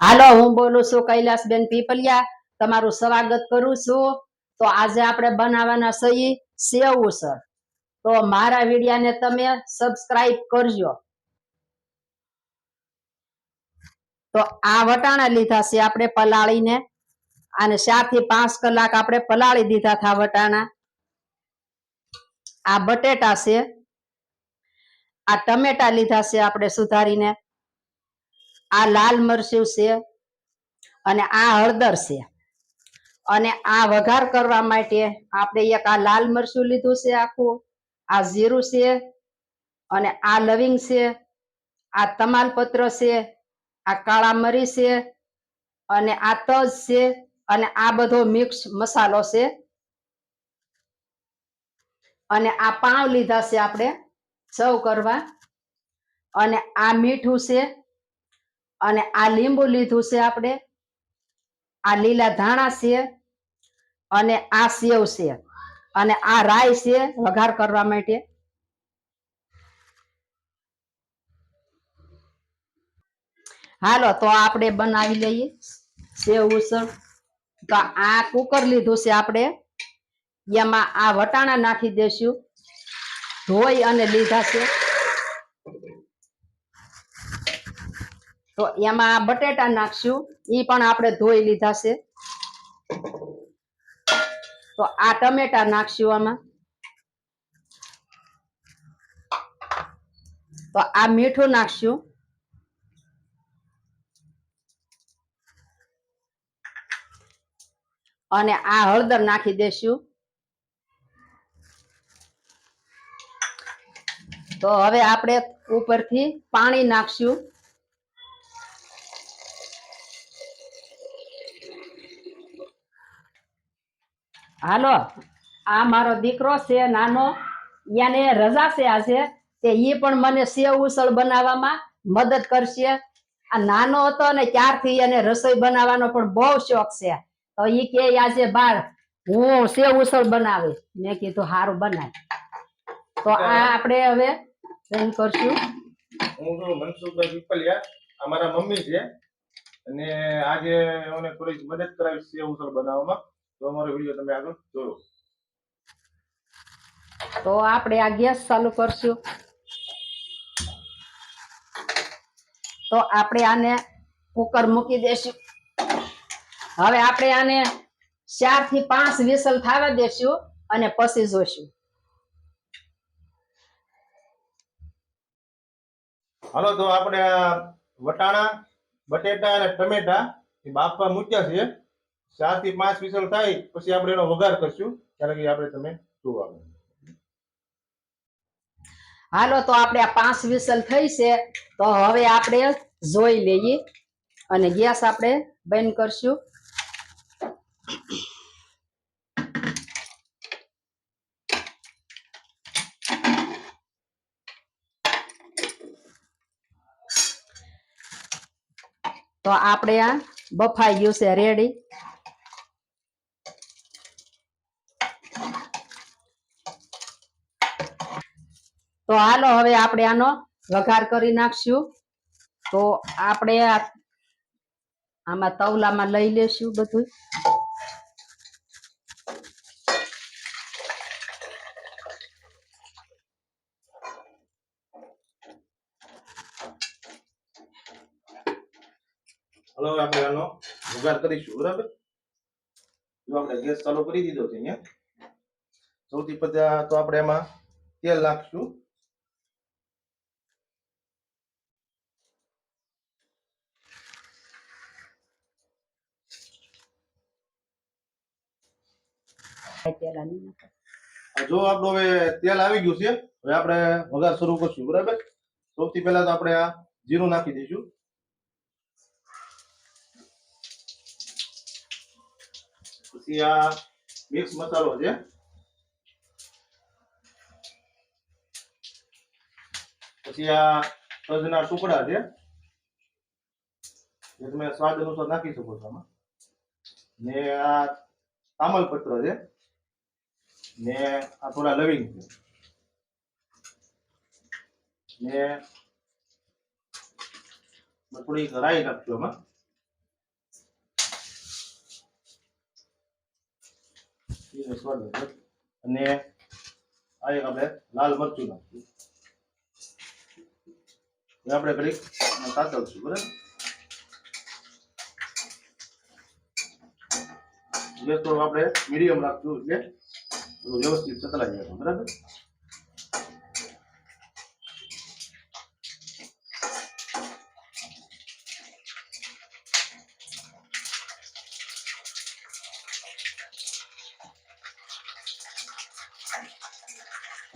હાલો, હું બોલું છું કૈલાસબેન પીપલિયા. તમારું સ્વાગત કરું છું. તો આજે આપણે બનાવવાના સહી સેવ ઉસળ. તો મારા વિડિયાને તમે સબસ્ક્રાઇબ કરજો. તો આ વટાણા લીધા છે આપણે પલાળીને. અને ચારથી પાંચ કલાક આપણે પલાળી દીધા હતા વટાણા. આ બટેટા છે. આ ટમેટા લીધા છે આપણે સુધારીને. આ લાલ મરચું છે અને આ હળદર છે. અને આ વઘાર કરવા માટે આપણે એક આ લાલ મરચું લીધું છે આખું, આ જીરું છે અને આ લવિંગ છે, આ તમાલપત્ર છે, આ કાળા મરી છે અને આ તજ છે અને આ બધો મિક્સ મસાલો છે. અને આ પાવ લીધા છે આપણે સર્વ કરવા. અને આ મીઠું છે અને આ લીંબુ લીધું છે આપણે. આ લીલા ધાણા છે અને આ સેવ છે અને આ રાઈ છે વઘાર કરવા માટે. હાલો, તો આપણે બનાવી લઈએ સેવ ઉસળ. તો આ કુકર લીધું છે આપણે. એમાં આ વટાણા નાખી દેશું. ધોઈ અને લીધા છે. તો એમાં બટેટા નાખશું એ પણ આપણે ધોઈ લીધા છે. તો આ ટમેટા નાખશું આમાં. તો આ મીઠું નાખશું. અને આ હળદર નાખી દેશું. તો હવે આપણે ઉપરથી પાણી નાખશું. હાલો આ મારો દીકરો છે નાનો યાને રજા છે આજે તે એ પણ મને સેવ ઉસળ બનાવવામાં મદદ કરશે. આ નાનો હતો ને ત્યારથી એને રસોઈ બનાવવાનો પણ બહુ શોખ છે. તો એ કે આજે બાળ હું સેવ ઉસળ બનાવીશ. મેં કીધું સારું બનાય. તો આ આપણે હવે શું કરશું. હું છું મનસુખભાઈ પીપલિયા અમારા મમ્મી છે. અને આજે મને થોડી મદદ કરાવી સેવ ઉસળ બનાવવામાં. તો અમારો વીડિયો તમે આગળ જોયો. તો આપણે આ ગેસ ચાલુ કરશું. તો આપણે આને કુકર મૂકી દેશું. હવે આપણે આને ચારથી પાંચ વિસલ થવા દેશું અને પછી જોશું. હાલો તો આપણે વટાણા બટેટા અને ટમેટા બાફવા મૂક્યા છે ચારથી પાંચ વિસલ થાય, પછી આપણે એનો વઘાર કરશું ત્યારે કે આપણે તમે જોવા હાલો, તો આપણે આ પાંચ વિસલ થઈ છે, તો હવે આપણે જોઈ લઈએ. અને ગેસ આપણે બંધ કરશું. તો આપણે આ બફાઈ ગયું છે રેડી તો હાલો, હવે આપણે આનો વઘાર કરી નાખશું. તો આપણે આમાં તવલામાં લઈ લેશું બધું. હાલો આપણે આનો વઘાર કરીશું, બરાબર? જો આપણે ગેસ ચાલુ કરી દીધો છે અહીંયા. સૌથી પહેલા તો આપણે એમાં તેલ નાખશું. નાખો. જો આપણો હવે તેલ આવી ગયું છે, હવે આપણે વઘાર શરૂ કરશું, બરાબર? સૌથી પહેલા તો આપણે આ જીરું નાખી દઈશું. પછી આ મિક્સ મસાલો છે. પછી આ તજના ટુકડા છે, જે તમે સ્વાદ અનુસાર નાખી શકો છો આમાં. ને આ તામલપત્ર છે. ને આ થોડા લવિંગ છે. ને થોડી રાઈ રાખજો એમાં અને આ એક આપણે લાલ મરચું નાખીએ. હવે આપણે ઘડીક તાતવશું બરાબર? ગેસ થોડું આપણે મીડિયમ રાખજો એટલે વ્યવસ્થિત સતલાઈ જાય બરાબર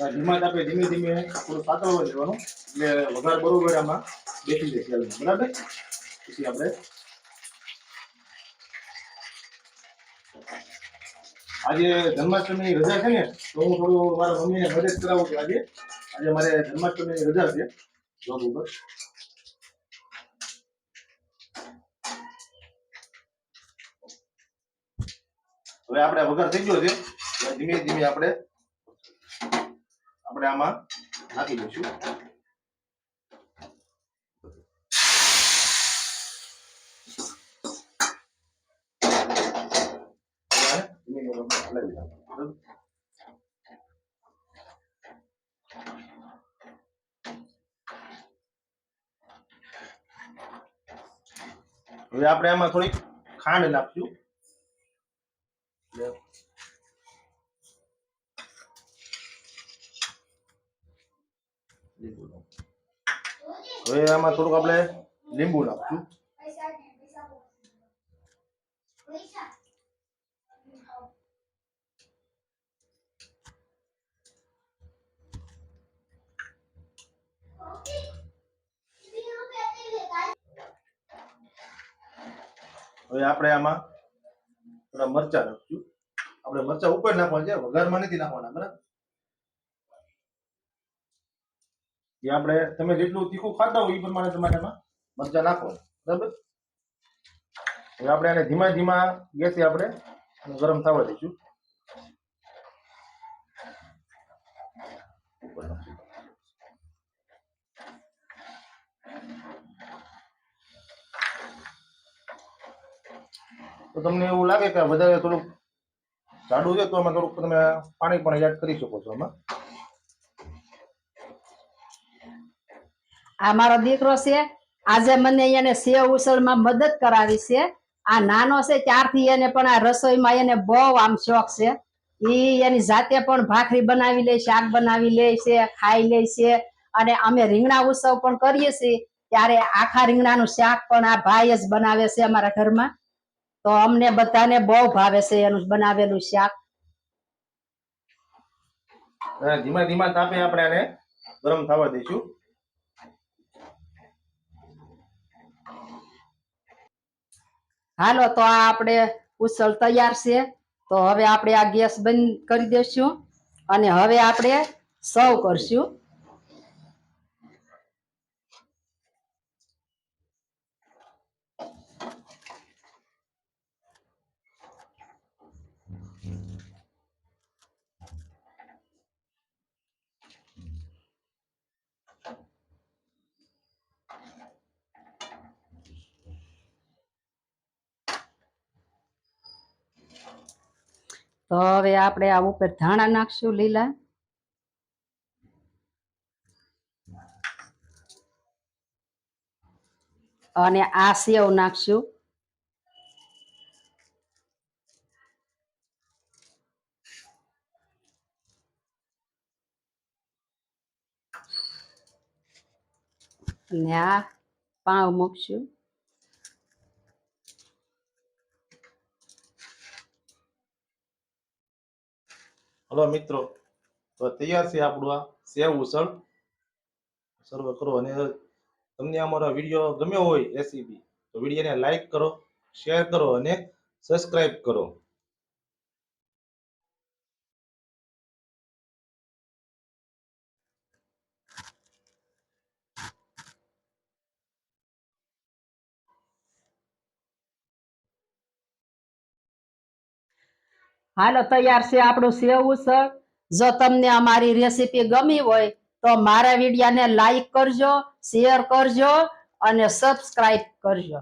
ધીમા તાપે ધીમે ધીમે થોડું સાતળવા દેવાનું એટલે વઘાર બરોબર આમાં બેસી તેલમાં બરાબર પછી આપણે આજે જન્માષ્ટમીની રજા છે ને, તો હું થોડું મારા મમ્મીને મદદ કરાવું છું આજે. આજે મારે જન્માષ્ટમીની રજા છે, જોબ ઉપર. હવે આપણે વઘાર થઈ ગયો છે ધીમે ધીમે આપણે આપણે આમાં નાખી દઈશું. ધીમે આપણે હલાવી હવે આપણે આમાં થોડીક ખાંડ નાખશું. હવે આમાં થોડુંક આપણે લીંબુ નાખશું હવે આપણે આમાં થોડા મરચા નાખશું. આપણે મરચા ઉપર નાખવાના છે, વઘારમાં નથી નાખવાના, બરાબર? એ આપણે તમે જેટલું તીખું ખાતા હોય એ પ્રમાણે તમારે એમાં મરચા નાખો બરાબર? હવે આપણે આને ધીમા ધીમા ગેસે આપણે ગરમ થવા દઈશું ઉપર નાખશું. તો તમને એવું લાગે કે વધારે થોડુંક જાડું છે, તો અમે થોડુંક તમે પાણી પણ એડ કરી શકો છો આમાં. આ મારો દીકરો છે, આજે મને એને સેવ ઉસળમાં મદદ કરાવી છે. આ નાનો છે, ત્યારથી એને પણ આ રસોઈમાં એને બહુ આમ શોખ છે. ઈ એની જાતે પણ ભાખરી બનાવી લે, શાક બનાવી લે છે, ખાઈ લે છે. અને અમે રીંગણા ઉત્સવ પણ કરીએ છીએ, ત્યારે આખા રીંગણાનું શાક પણ આ ભાઈ જ બનાવે છે અમારા ઘરમાં. તો અમને બધાને બહુ ભાવે છે એનું બનાવેલું શાક. ધીમા ધીમા તાપે આપણે આને ગરમ થવા દઈશું. હાલો તો આ આપણે ઉસળ તૈયાર છે. તો હવે આપણે આ ગેસ બંધ કરી દઈશું અને હવે આપણે સર્વ કરશું. તો હવે આપણે આ ઉપર ધાણા નાખશું લીલા. અને આ સેવ નાખશું. અને આ પાઉં મૂકશું. હલો મિત્રો તો તૈયાર છે આપણું આ સેવ ઉસળ. સર્વ કરો અને તમને અમારો વીડિયો ગમ્યો હોય એસીબી તો વિડીયોને લાઈક કરો શેર કરો અને સબસ્ક્રાઈબ કરો. હાલો, તૈયાર છે આપણું સેવ ઉસળ જો તમને અમારી રેસીપી ગમી હોય, તો મારા વિડીયાને લાઈક કરજો શેર કરજો અને સબસ્ક્રાઈબ કરજો.